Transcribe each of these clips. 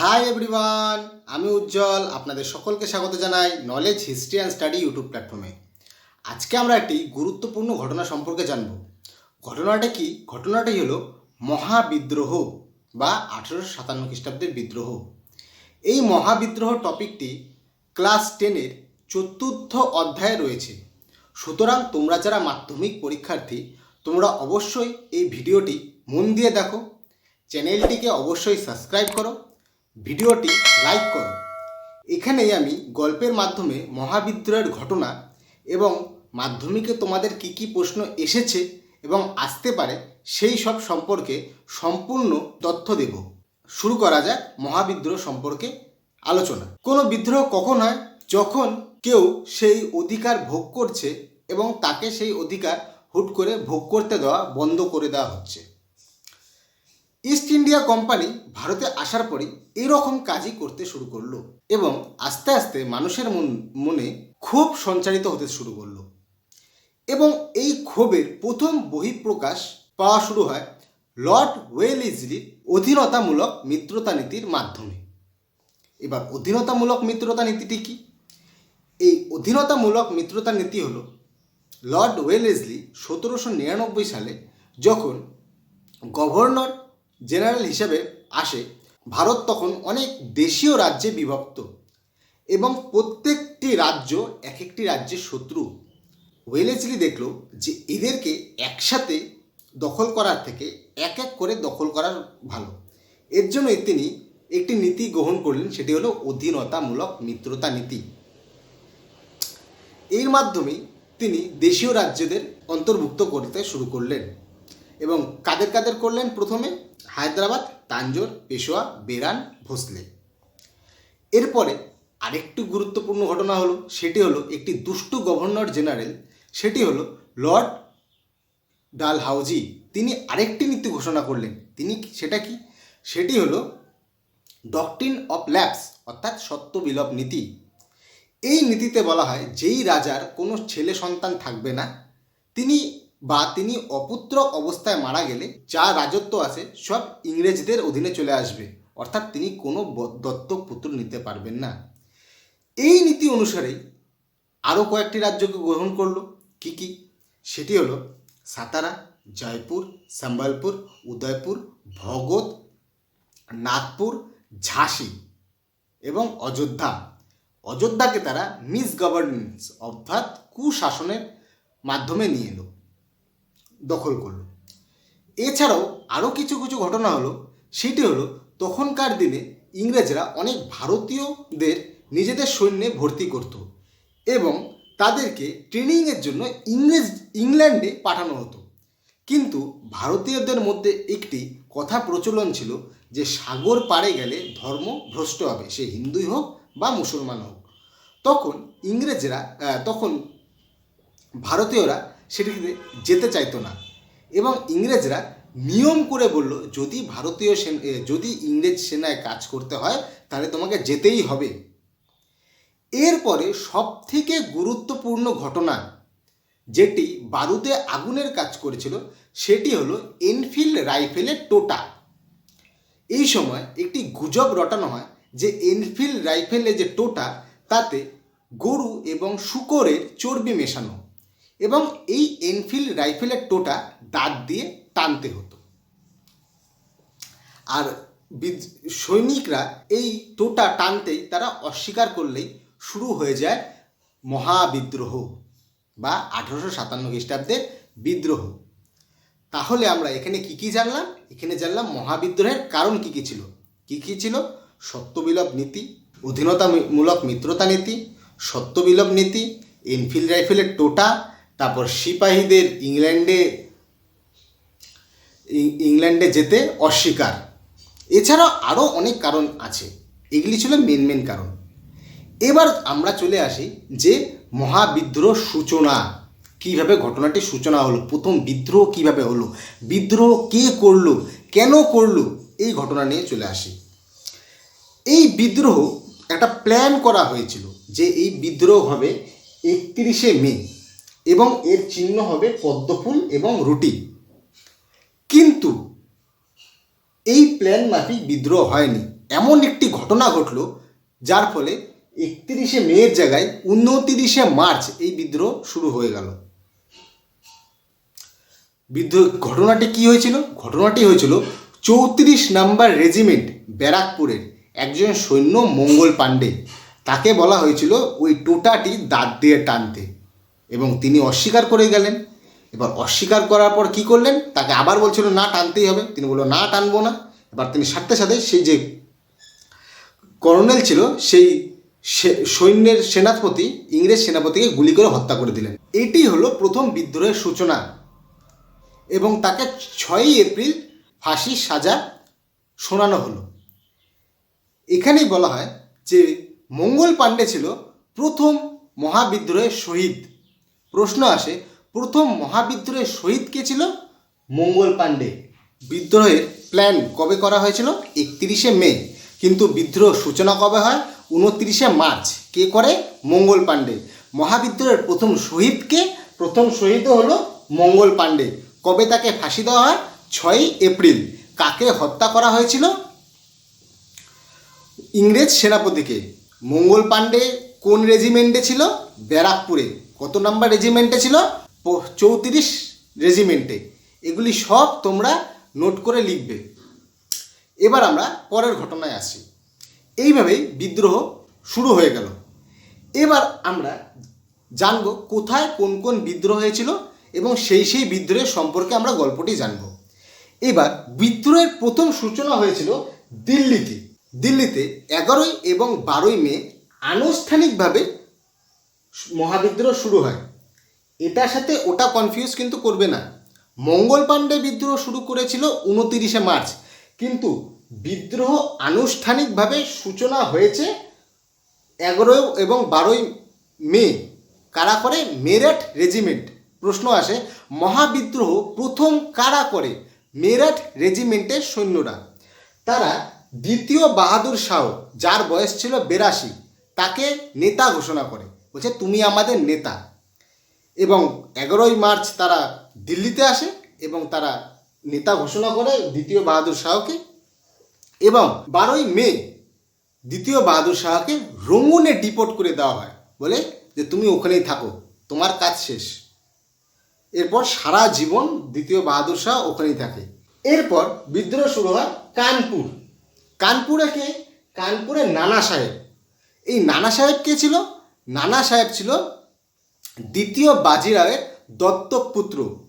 Hi everyone আমি উজ্জ্বল, আপনাদের সকলকে স্বাগত জানাই knowledge history and study YouTube প্ল্যাটফর্মে আজকে আমরা একটি গুরুত্বপূর্ণ ঘটনা সম্পর্কে জানব। ঘটনাটা কি? ঘটনাটি হলো মহাবিদ্রোহ বা আঠেরোশো সাতান্ন খ্রিস্টাব্দের বিদ্রোহ। এই মহাবিদ্রোহ টপিকটি ক্লাস টেনের চতুর্থ অধ্যায়ে রয়েছে। সুতরাং তোমরা যারা মাধ্যমিক পরীক্ষার্থী, তোমরা অবশ্যই এই ভিডিওটি মন দিয়ে দেখো। চ্যানেলটিকে অবশ্যই সাবস্ক্রাইব করো। ভিডিওটি লাইক করো। এখানেই আমি গল্পের মাধ্যমে মহাবিদ্রোহের ঘটনা এবং মাধ্যমিকে তোমাদের কি কি প্রশ্ন এসেছে এবং আসতে পারে সেই সব সম্পর্কে সম্পূর্ণ তথ্য দেব। শুরু করা যাক মহাবিদ্রোহ সম্পর্কে আলোচনা। কোনো বিদ্রোহ কখন হয়? যখন কেউ সেই অধিকার ভোগ করছে এবং তাকে সেই অধিকার হুট করে ভোগ করতে দেওয়া বন্ধ করে দেওয়া হচ্ছে। ইস্ট ইন্ডিয়া কোম্পানি ভারতে আসার পরই এরকম কাজই করতে শুরু করল এবং আস্তে আস্তে মানুষের মন- মনে ক্ষোভ সঞ্চারিত হতে শুরু করল। এবং এই ক্ষোভের প্রথম বহিঃপ্রকাশ পাওয়া শুরু হয় লর্ড ওয়েলিজলির অধীনতামূলক মিত্রতা নীতির মাধ্যমে। এবার অধীনতামূলক মিত্রতা নীতিটি কি? এই অধীনতামূলক মিত্রতা নীতি হলো লর্ড ওয়েলেসলি সতেরোশো নিরানব্বই সালে যখন গভর্নর জেনারেল হিসেবে আসে, ভারত তখন অনেক দেশীয় রাজ্যে বিভক্ত এবং প্রত্যেকটি রাজ্য এক একটি রাজ্যের শত্রু ওয়েলেসলি দেখল যে এদেরকে একসাথে দখল করার থেকে এক এক করে দখল করার ভালো। এর জন্যই তিনি একটি নীতি গ্রহণ করলেন, সেটি হলো অধীনতামূলক মিত্রতা নীতি। এর মাধ্যমে তিনি দেশীয় রাজ্যদের অন্তর্ভুক্ত করতে শুরু করলেন। এবং কাদের কাদের করলেন প্রথমে? হায়দ্রাবাদ, তাঞ্জোর, পেশোয়া, বেরান, ভোসলে। এরপরে আরেকটি গুরুত্বপূর্ণ ঘটনা হলো, সেটি হলো একটি দুষ্টু গভর্নর জেনারেল, সেটি হলো লর্ড ডালহাউজি। তিনি আরেকটি নীতি ঘোষণা করলেন। তিনি সেটা কি? সেটি হলো ডকট্রিন অফ ল্যাপস অর্থাৎ সত্য বিলোপ নীতি। এই নীতিতে বলা হয়, যেই রাজার কোনো ছেলে সন্তান থাকবে না, তিনি বা তিনি অপুত্র অবস্থায় মারা গেলে যা রাজত্ব আছে সব ইংরেজদের অধীনে চলে আসবে। অর্থাৎ তিনি কোনো দত্তক পুত্র নিতে পারবেন না। এই নীতি অনুসারেই আরও কয়েকটি রাজ্যকে গ্রহণ করল। কি কি? সেটি হলো সাতারা, জয়পুর, সম্বলপুর, উদয়পুর, ভগত, নাগপুর, ঝাঁসি এবং অযোধ্যা। অযোধ্যাকে তারা মিস গভর্নেন্স অর্থাৎ কুশাসনের মাধ্যমে নিয়ে এলো। দখল করল। এছাড়াও আরও কিছু কিছু ঘটনা হলো। সেটি হলো, তখনকার দিনে ইংরেজরা অনেক ভারতীয়দের নিজেদের সৈন্যে ভর্তি করত এবং তাদেরকে ট্রেনিংয়ের জন্য ইংরেজ, ইংল্যান্ডে পাঠানো হতো। কিন্তু ভারতীয়দের মধ্যে একটি কথা প্রচলন ছিল যে সাগর পাড়ে গেলে ধর্ম ভ্রষ্ট হবে, সে হিন্দুই হোক বা মুসলমান হোক। তখন ইংরেজরা তখন ভারতীয়রা সেটিতে যেতে চাইতো না। এবং ইংরেজরা নিয়ম করে বলল, যদি ভারতীয় সেন যদি ইংরেজ সেনায় কাজ করতে হয়, তাহলে তোমাকে যেতেই হবে। এরপরে সবথেকে গুরুত্বপূর্ণ ঘটনা যেটি বারুদে আগুনের কাজ করেছিল, সেটি হলো এনফিল্ড রাইফেলের টোটা। এই সময় একটি গুজব রটানো হয় যে এনফিল্ড রাইফেলে যে টোটা, তাতে গরু এবং শুকরের চর্বি মেশানো। এবং এই এনফিল্ড রাইফেলের টোটা দাঁত দিয়ে টানতে হতো। আর সৈনিকরা এই টোটা টানতেই তারা অস্বীকার করলেই শুরু হয়ে যায় মহাবিদ্রোহ বা আঠারোশো সাতান্ন খ্রিস্টাব্দের বিদ্রোহ। তাহলে আমরা এখানে কি কি জানলাম? এখানে জানলাম মহাবিদ্রোহের কারণ কি কি ছিল। কি কি ছিল? সত্যবিলোপ নীতি, অধীনতামূলক মিত্রতা নীতি, সত্যবিলোপ নীতি এনফিল্ড রাইফেলের টোটা তারপর সিপাহীদের ইংল্যান্ডে ইংল্যান্ডে যেতে অস্বীকার। এছাড়াও আরও অনেক কারণ আছে। এগুলি ছিল মেন মেন কারণ। এবার আমরা চলে আসি যে মহাবিদ্রোহ সূচনা। কীভাবে ঘটনাটি সূচনা হলো? প্রথম বিদ্রোহ কীভাবে হলো? বিদ্রোহ কে করল? কেন করল? এই ঘটনা নিয়ে চলে আসি। এই বিদ্রোহ একটা প্ল্যান করা হয়েছিল যে এই বিদ্রোহ হবে একত্রিশে মে। এবং এর চিহ্ন হবে পদ্মফুল এবং রুটি। কিন্তু এই প্ল্যান মাফিক বিদ্রোহ হয়নি। এমন একটি ঘটনা ঘটলো, যার ফলে একত্রিশে মেয়ের জায়গায় উনতিরিশে মার্চ এই বিদ্রোহ শুরু হয়ে গেল। বিদ্রোহ, ঘটনাটি কি হয়েছিল? ঘটনাটি হয়েছিল চৌত্রিশ নাম্বার রেজিমেন্ট ব্যারাকপুরের একজন সৈন্য মঙ্গল পাণ্ডে। তাকে বলা হয়েছিল ওই টোটাটি দাঁত দিয়ে টানতে। এবং তিনি অস্বীকার করে গেলেন। এবার অস্বীকার করার পর কি করলেন? তাকে আবার বলছিল, না, টানতেই হবে। তিনি বলল, না, টানবো না। এবার তিনি সাথে সাথে সেই যে কর্নেল ছিল, সেই সৈন্যের সেনাপতি, ইংরেজ সেনাপতিকে গুলি করে হত্যা করে দিলেন। এটি হলো প্রথম বিদ্রোহের সূচনা। এবং তাকে ছয়ই এপ্রিল ফাঁসির সাজা শোনানো হলো। এখানেই বলা হয় যে, মঙ্গল পাণ্ডে ছিল প্রথম মহাবিদ্রোহের শহীদ। প্রশ্ন আসে, প্রথম মহাবিদ্রোহের শহীদ কে ছিল? মঙ্গল পাণ্ডে। বিদ্রোহের প্ল্যান কবে করা হয়েছিল? একত্রিশে মে। কিন্তু বিদ্রোহ সূচনা কবে হয়? উনত্রিশে মার্চ। কে করে? মঙ্গল পাণ্ডে। মহাবিদ্রোহের প্রথম শহীদকে প্রথম শহীদ হলো মঙ্গল পাণ্ডে। কবে তাকে ফাঁসি দেওয়া হয়? ছয়ই এপ্রিল। কাকে হত্যা করা হয়েছিল? ইংরেজ সেনাপতিকে। মঙ্গল পাণ্ডে কোন রেজিমেন্টে ছিল? ব্যারাকপুরে। কত নাম্বার রেজিমেন্টে ছিল? চৌত্রিশ রেজিমেন্টে এগুলি সব তোমরা নোট করে লিখবে। এবার আমরা পরের ঘটনায় আসি। এইভাবেই বিদ্রোহ শুরু হয়ে গেল। এবার আমরা জানব কোথায় কোন কোন বিদ্রোহ হয়েছিল এবং সেই সেই বিদ্রোহের সম্পর্কে আমরা গল্পটি জানব। এবার বিদ্রোহের প্রথম সূচনা হয়েছিল দিল্লিতে। দিল্লিতে এগারোই এবং বারোই মে আনুষ্ঠানিকভাবে মহাবিদ্রোহ শুরু হয়। এটার সাথে ওটা কনফিউজ কিন্তু করবে না। মঙ্গল পাণ্ডে বিদ্রোহ শুরু করেছিল উনতিরিশে মার্চ। কিন্তু বিদ্রোহ আনুষ্ঠানিকভাবে সূচনা হয়েছে এগারোই এবং বারোই মে। কারা করে? মেরঠ রেজিমেন্ট। প্রশ্ন আসে, মহাবিদ্রোহ প্রথম কারা করে? মেরঠ রেজিমেন্টের সৈন্যরা। তারা দ্বিতীয় বাহাদুর শাহ, যার বয়স ছিল বেরাশি, তাকে নেতা ঘোষণা করে। বলছে, তুমি আমাদের নেতা। এবং এগারোই মার্চ তারা দিল্লিতে আসে এবং তারা নেতা ঘোষণা করে দ্বিতীয় বাহাদুর শাহকে। এবং বারোই মে দ্বিতীয় বাহাদুর শাহকে রঙুনে ডিপোর্ট করে দেওয়া হয়। বলে যে, তুমি ওখানেই থাকো, তোমার কাজ শেষ। এরপর সারা জীবন দ্বিতীয় বাহাদুর শাহ ওখানেই থাকে। এরপর বিদ্রোহ শুরু হয় কানপুর। কানপুরে কে? কানপুরে নানা সাহেব। এই নানা সাহেব কে ছিল? নানা সাহেব ছিল দ্বিতীয় বাজিরাওয়ের দত্তক পুত্র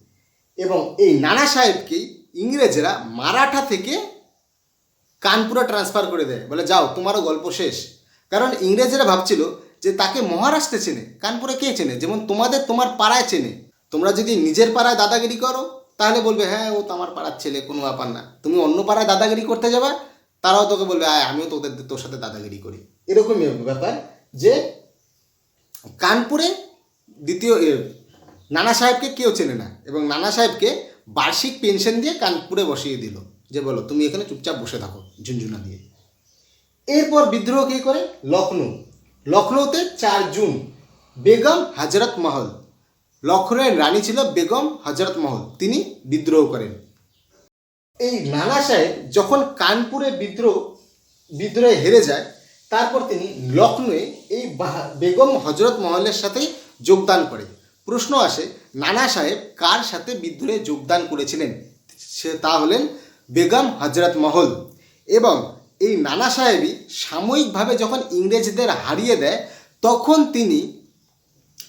এবং এই নানা সাহেবকেই ইংরেজরা মারাঠা থেকে কানপুরে ট্রান্সফার করে দেয়। বলে, যাও, তোমারও গল্প শেষ। কারণ ইংরেজরা ভাবছিল যে তাকে মহারাষ্ট্রে চেনে। কানপুরে কে চেনে? যেমন তোমাদের তোমার পাড়ায় চেনে। তোমরা যদি নিজের পাড়ায় দাদাগিরি করো, তাহলে বলবে হ্যাঁ ও তো আমার পাড়ার ছেলে, কোনো ব্যাপার না। তুমি অন্য পাড়ায় দাদাগিরি করতে যাবে, তারাও তোকে বলবে, আয়, আমিও তোদের, তোর সাথে দাদাগিরি করি। এরকমই ব্যাপার যে কানপুরে দ্বিতীয় নানা সাহেবকে কেউ চেনে না এবং নানা সাহেবকে বার্ষিক পেনশন দিয়ে কানপুরে বসিয়ে দিল। যে বলো, তুমি এখানে চুপচাপ বসে থাকো ঝুনঝুনা দিয়ে। এরপর বিদ্রোহ কে করে? লখনৌ লখনৌতে চার জুন, বেগম হজরত মহল। লখনৌয়ের রানী ছিল বেগম হজরত মহল। তিনি বিদ্রোহ করেন। এই নানা সাহেব যখন কানপুরে বিদ্রোহ, বিদ্রোহে হেরে যায় তারপর তিনি লখনৌয়ে এই বেগম হজরত মহলের সাথে যোগদান করে প্রশ্ন আসে, নানা সাহেব কার সাথে বিদ্রোহে যোগদান করেছিলেন? সে তা হলেন বেগম হজরত মহল। এবং এই নানা সাহেবই সাময়িকভাবে যখন ইংরেজদের হারিয়ে দেয়, তখন তিনি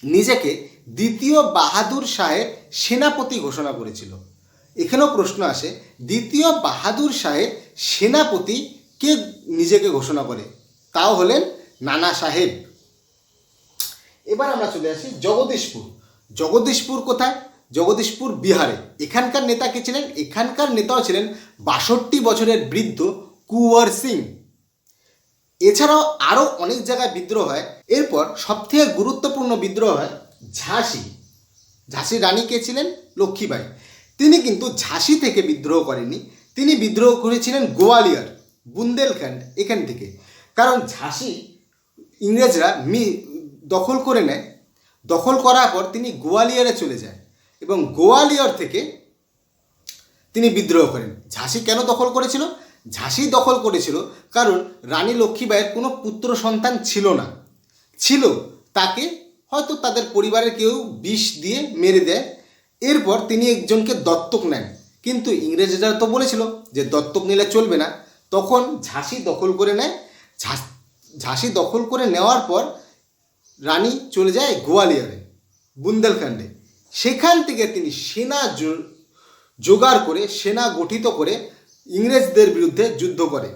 নিজেকে দ্বিতীয় বাহাদুর শাহের সেনাপতি ঘোষণা করেছিল। এখানেও প্রশ্ন আসে, দ্বিতীয় বাহাদুর শাহের সেনাপতি কে নিজেকে ঘোষণা করে? তাও হলেন নানা সাহেব। এবার আমরা চলে আসি জগদীশপুর। জগদীশপুর কোথায়? জগদীশপুর বিহারে। এখানকার নেতা কে ছিলেন? এখানকার নেতাও ছিলেন বাষট্টি বছরের বৃদ্ধ কুঁয়ার সিং। এছাড়াও আরও অনেক জায়গায় বিদ্রোহ হয়। এরপর সবথেকে গুরুত্বপূর্ণ বিদ্রোহ হয় ঝাঁসি। ঝাঁসির রানী কে ছিলেন? লক্ষ্মীবাই তিনি কিন্তু ঝাঁসি থেকে বিদ্রোহ করেননি। তিনি বিদ্রোহ করেছিলেন গোয়ালিয়র, বুন্দেলখণ্ড এখান থেকে। কারণ ঝাঁসি ইংরেজরা মি দখল করে নেয়। দখল করার পর তিনি গোয়ালিয়রে চলে যায় এবং গোয়ালিয়র থেকে তিনি বিদ্রোহ করেন। ঝাঁসি কেন দখল করেছিল? ঝাঁসি দখল করেছিল কারণ রানী লক্ষ্মীবাইয়ের কোনো পুত্র সন্তান ছিল না। ছিল, তাকে হয়তো তাদের পরিবারের কেউ বিষ দিয়ে মেরে দেয়। এরপর তিনি একজনকে দত্তক নেন। কিন্তু ইংরেজরা তো বলেছিল যে দত্তক নিলে চলবে না। তখন ঝাঁসি দখল করে নেয় ঝাঁসি দখল করে নেওয়ার পর রানী চলে যায় গোয়ালিয়রে, বুন্দেলখণ্ডে। সেখান থেকে তিনি সেনা জোগাড় করে, সেনা গঠিত করে ইংরেজদের বিরুদ্ধে যুদ্ধ করে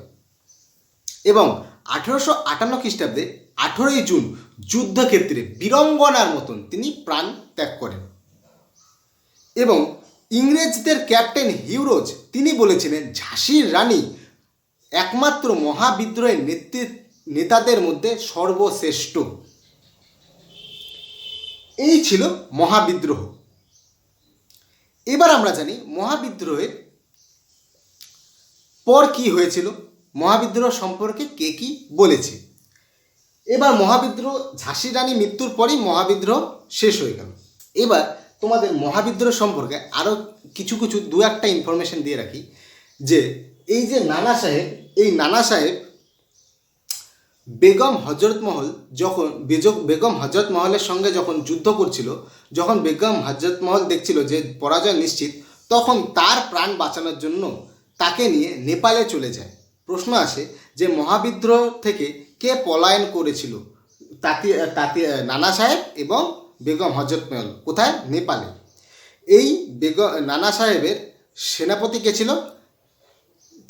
এবং আঠেরোশো আটান্ন খ্রিস্টাব্দে আঠেরোই জুন যুদ্ধক্ষেত্রে বীরঙ্গনার মতন তিনি প্রাণ ত্যাগ করেন। এবং ইংরেজদের ক্যাপ্টেন হিউরোজ তিনি বলেছিলেন, ঝাঁসির রানী একমাত্র মহাবিদ্রোহের নেতৃত্ব নেতাদের মধ্যে সর্বশ্রেষ্ঠ। এই ছিল মহাবিদ্রোহ। এবার আমরা জানি মহাবিদ্রোহের পর কি হয়েছিল, মহাবিদ্রোহ সম্পর্কে কে কি বলেছে। এবার মহাবিদ্রোহ ঝাঁসি রানী মৃত্যুর পরই মহাবিদ্রোহ শেষ হয়ে গেল। এবার তোমাদের মহাবিদ্রোহ সম্পর্কে আরও কিছু কিছু দু একটা ইনফরমেশন দিয়ে রাখি যে, এই যে নানা সাহেব এই নানা সাহেব বেগম হজরত মহল যখন বেজক বেগম হজরত মহলের সঙ্গে যখন যুদ্ধ করছিল, যখন বেগম হজরত মহল দেখছিল যে পরাজয় নিশ্চিত, তখন তার প্রাণ বাঁচানোর জন্য তাকে নিয়ে নেপালে চলে যায়। প্রশ্ন আসে যে মহাবিদ্রোহ থেকে কে পলায়ন করেছিল? তাতি তাতি নানা সাহেব এবং বেগম হজরত মহল। কোথায়? নেপালে। এই বেগম নানা সাহেবের সেনাপতি কে ছিল?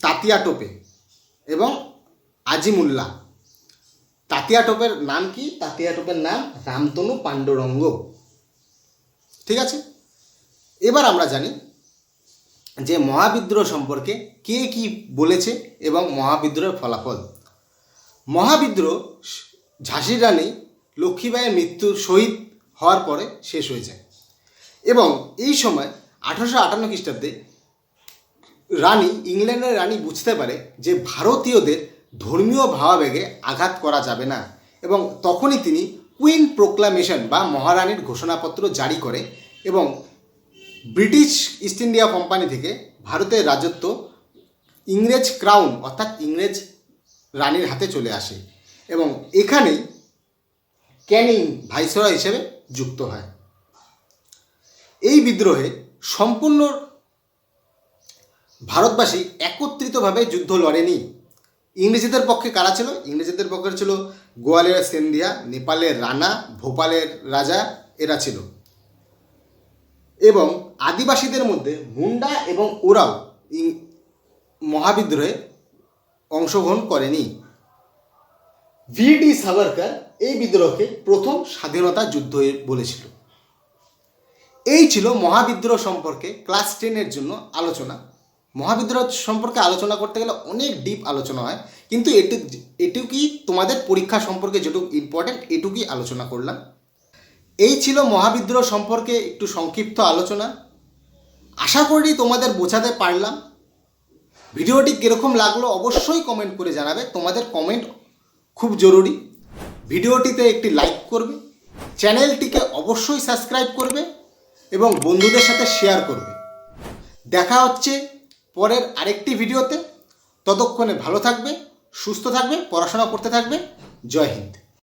তাতিয়া টোপে। এবং আজিমুল্লাহ। তাতিয়া টোপের নাম কি? তাতিয়া টোপের নাম রামতনু পাণ্ডুরঙ্গ। ঠিক আছে? এবার আমরা জানি যে মহাবিদ্রোহ সম্পর্কে কে কি বলেছে এবং মহাবিদ্রোহের ফলাফল। মহাবিদ্রোহ ঝাঁসির রানী লক্ষ্মীবাইয়ের মৃত্যুর শহীদ হওয়ার পরে শেষ হয়ে যায় এবং এই সময় আঠারোশো আটান্ন খ্রিস্টাব্দে রানী, ইংল্যান্ডের রানী বুঝতে পারে যে ভারতীয়দের ধর্মীয় ভাবাবেগে আঘাত করা যাবে না এবং তখনই তিনি কুইন প্রোক্লামেশন বা মহারানীর ঘোষণাপত্র জারি করে এবং ব্রিটিশ ইস্ট ইন্ডিয়া কোম্পানি থেকে ভারতের রাজত্ব ইংরেজ ক্রাউন অর্থাৎ ইংরেজ রানীর হাতে চলে আসে এবং এখানেই ক্যানিং ভাইসরয় হিসেবে যুক্ত হয়। এই বিদ্রোহে সম্পূর্ণ ভারতবাসী একত্রিতভাবে যুদ্ধ লড়েনি। ইংরেজিদের পক্ষে কারা ছিল? ইংরেজিদের পক্ষে ছিল গোয়ালিয়র সেন্ধিয়া, নেপালের রানা, ভোপালের রাজা, এরা ছিল। এবং আদিবাসীদের মধ্যে মুন্ডা এবং ওরাও মহাবিদ্রোহে অংশগ্রহণ করেনি। ভি ডি সাভারকার এই বিদ্রোহকে প্রথম স্বাধীনতা যুদ্ধ বলেছিল। এই ছিল মহাবিদ্রোহ সম্পর্কে ক্লাস টেনের জন্য আলোচনা। মহাবিদ্রোহ সম্পর্কে আলোচনা করতে গেলে অনেক ডিপ আলোচনা হয়। কিন্তু এটু এটুকুই তোমাদের পরীক্ষা সম্পর্কে যেটুকু ইম্পর্ট্যান্ট এটুকুই আলোচনা করলাম। এই ছিল মহাবিদ্রোহ সম্পর্কে একটু সংক্ষিপ্ত আলোচনা। আশা করি তোমাদের বোঝাতে পারলাম। ভিডিওটি কীরকম লাগল অবশ্যই কমেন্ট করে জানাবে। তোমাদের কমেন্ট খুব জরুরি। ভিডিওটিতে একটি লাইক করবে। চ্যানেলটিকে অবশ্যই সাবস্ক্রাইব করবে এবং বন্ধুদের সাথে শেয়ার করবে। দেখা হচ্ছে পরের আরেকটি ভিডিওতে ততক্ষণে ভালো থাকবে সুস্থ থাকবে পড়াশোনা করতে থাকবে। জয় হিন্দ।